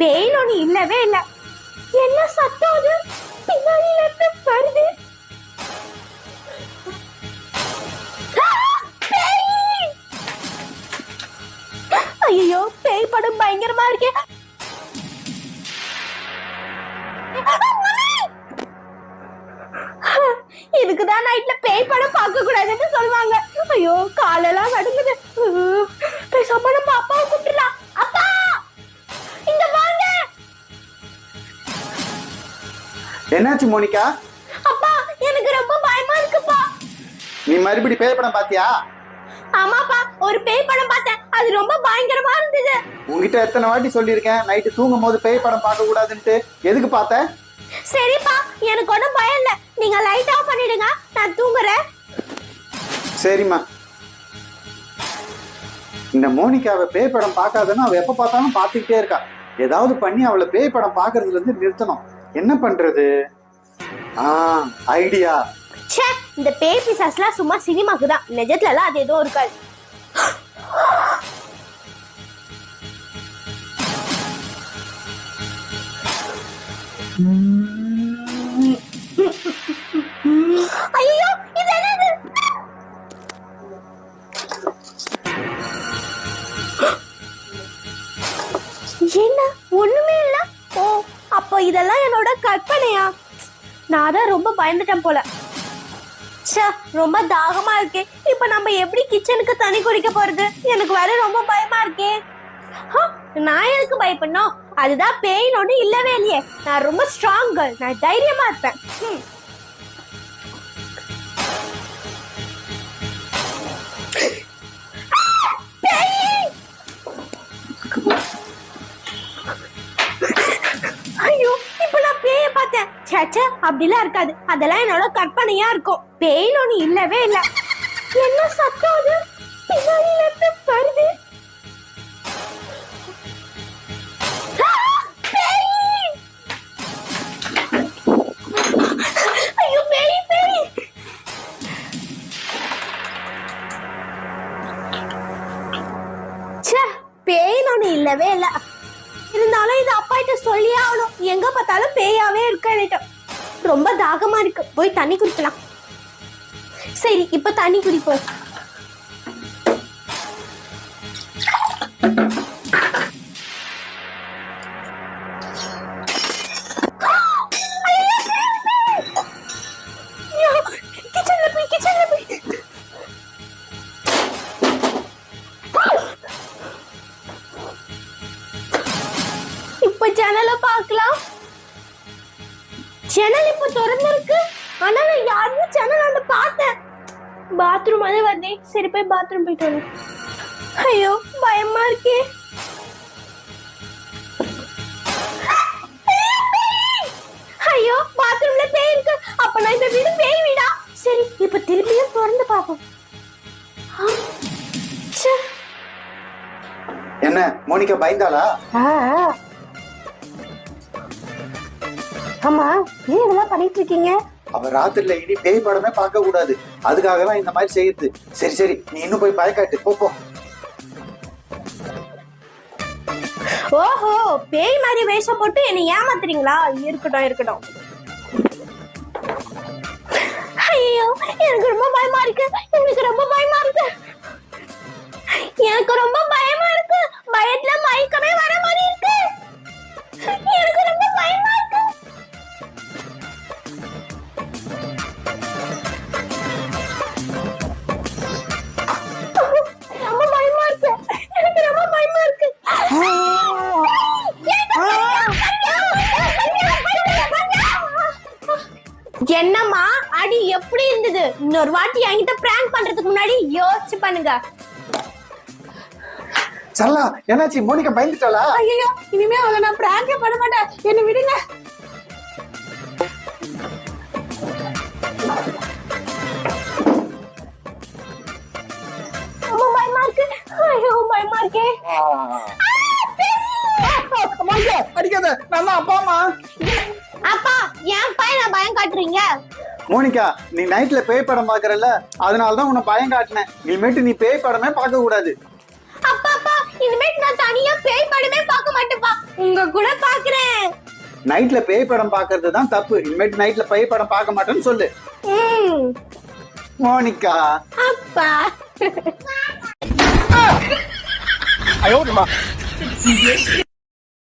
Pain ஒண்ணு இல்லவே இல்ல. என்ன சத்தம் அது? பின்னாடியில இருந்து வருது. ஐயோ பேய்! படம் பயங்கரமா இருக்கே. இதுக்குதான் நைட்ல பேய் படம் பார்க்க கூடாதுன்னு சொல்லுவாங்க. ஐயோ காலெல்லாம் நடுங்குது உம், பேசாம நம்ம அப்பாவுக்கு என்னாச்சு மோனிகா? அப்பா எனக்கு ரொம்ப பயமா இருக்குப்பா. நீ மறுபடி பேய் படம் பாத்தியா? ஆமாப்பா ஒரு பேய் படம் பார்த்தேன். அது ரொம்ப பயங்கரமா இருந்தது. உன்கிட்ட எத்தனை வாட்டி சொல்லியிருக்கேன் நைட்டு தூங்கும் போது பேய் படம் பார்க்க கூடாதுன்ட்டு. எதுக்கு பார்த்த? சரிப்பா எனக்கு ஒன்றும் பயம் இல்ல. நீங்க லைட் ஆஃப் பண்ணிடுங்க நான் தூங்குறேன். சரிம்மா. இந்த மோனிகாவை பேய் படம் பார்க்காதன்னா அவ எப்ப பார்த்தாலும் பார்த்துக்கிட்டே இருக்கா. ஏதாவது பண்ணி அவளை பேய் படம் பார்க்கறதுல இருந்து நிறுத்தணும். என்ன பண்றது? ஆ ஐடியா ச்சே இந்த பேய் பிசாஸ்லாம் சும்மா சினிமாக்கு தான். நிஜத்துல எல்லாம் அது எதுவும் இருக்காது. ஐயோ இது என்னது? என்ன? ஒண்ணுமே இல்ல. ஓ அப்போ இதெல்லாம் என்னோட கற்பனையா? நான் தான் ரொம்ப பயந்துட்டேன் போல. ச்சே ரொம்ப தாகமா இருக்கே. இப்போ நம்ம எப்படி கிச்சனுக்கு தண்ணி குடிக்க போறது? எனக்கு வேற ரொம்ப பயமா இருக்கே. நான் எதுக்கு பயப்படணும்? அதுதான் பெயின் ஒண்ணு இல்லவே இல்லையே. நான் ரொம்ப ஸ்ட்ராங் கேர்ள் நான் தைரியமா இருப்பேன். சேச்சே அப்படிலாம் இருக்காது. அதெல்லாம் என்னோட கற்பனையா இருக்கும். பெயின் ஒண்ணு இல்லவே இல்ல. என்ன சத்தம் அது? வருது. பேய்! ஐயோ ச்சே ஒண்ணு இல்லவே இல்ல. இருந்தாலும் இது அப்பாட்ட சொல்லியே ஆகணும். எங்க பார்த்தாலும் பேயாவே இருக்க ரொம்ப தாகமா இருக்கு. போய் தண்ணி குடிக்கலாம். சரி இப்ப தண்ணி குடிப்போம். இப்ப ஜன்னல பார்க்கலாம். ஜன்னல் இப்ப திறந்திருக்கு. ஆனா நான் யாருமே ஜன்னல் அந்த பார்த்தேன். பாத்ரூம் அது வந்தேன் சரி போய் பாத்ரூம் போயிட்டு வரேன். ஐயோ பயமா இருக்கே. ஐயோ பாத்ரூம்ல பேய் இருக்கு. அப்ப நான் இந்த வீடு பேய் வீடா? சரி இப்ப திருப்பியும் திறந்து பார்ப்போம். என்ன மோனிகா பயந்தாளா. ஆமா ஏன் இதெல்லாம் பண்ணிட்டு இருக்கீங்க அவ ராத்திரில இனி பேய் படமே பார்க்க கூடாது. அதுக்காக தான் இந்த மாதிரி செய்யுது. சரி சரி நீ இன்னும் போய் பயக்காட்டு. போ ஓஹோ பேய் மாதிரி வேஷம் போட்டு என்னை ஏமாத்துறீங்களா? இருக்கட்டும் இருக்கட்டும். ஐயோ எனக்கு ரொம்ப பயமா இருக்கு. எனக்கு ரொம்ப பயமா இருக்கு. எனக்கு ரொம்ப என்னம்மா? அடி எப்படி இருந்தது? இன்னொரு வாட்டி என்கிட்ட பிராங்க் பண்றதுக்கு முன்னாடி யோசிச்சு பண்ணுங்க. சரளா என்னாச்சு? மோனிகா பயந்துட்டாளா? ஐயோ இனிமே அவளை நான் பிராங்கே பண்ண மாட்டேன். என்ன விடுங்க. பயமா இருக்கு. ஐயோ பயமா இருக்கே. அடிக்காத நான் தான் அப்பா அம்மா அப்பா ஏன் பையன் நான் பயம் காட்டுறீங்க? மோனிகா நீ நைட்ல பேய் படம் பாக்குறல அதனால தான் உன்னை பயம் காட்டினேன். இனிமேட்டு நீ பேய் படமே பார்க்க கூடாது. அப்பா அப்பா இனிமேட்டு நான் தனியா பேய் படமே பார்க்க மாட்டேன்ப்பா உங்க கூட பாக்குறேன் நைட்ல பேய் படம் பாக்குறது தான் தப்பு. இனிமேட்டு நைட்ல பேய் படம் பார்க்க மாட்டேன்னு சொல்லு. மோனிகா. அப்பா. ஐயோ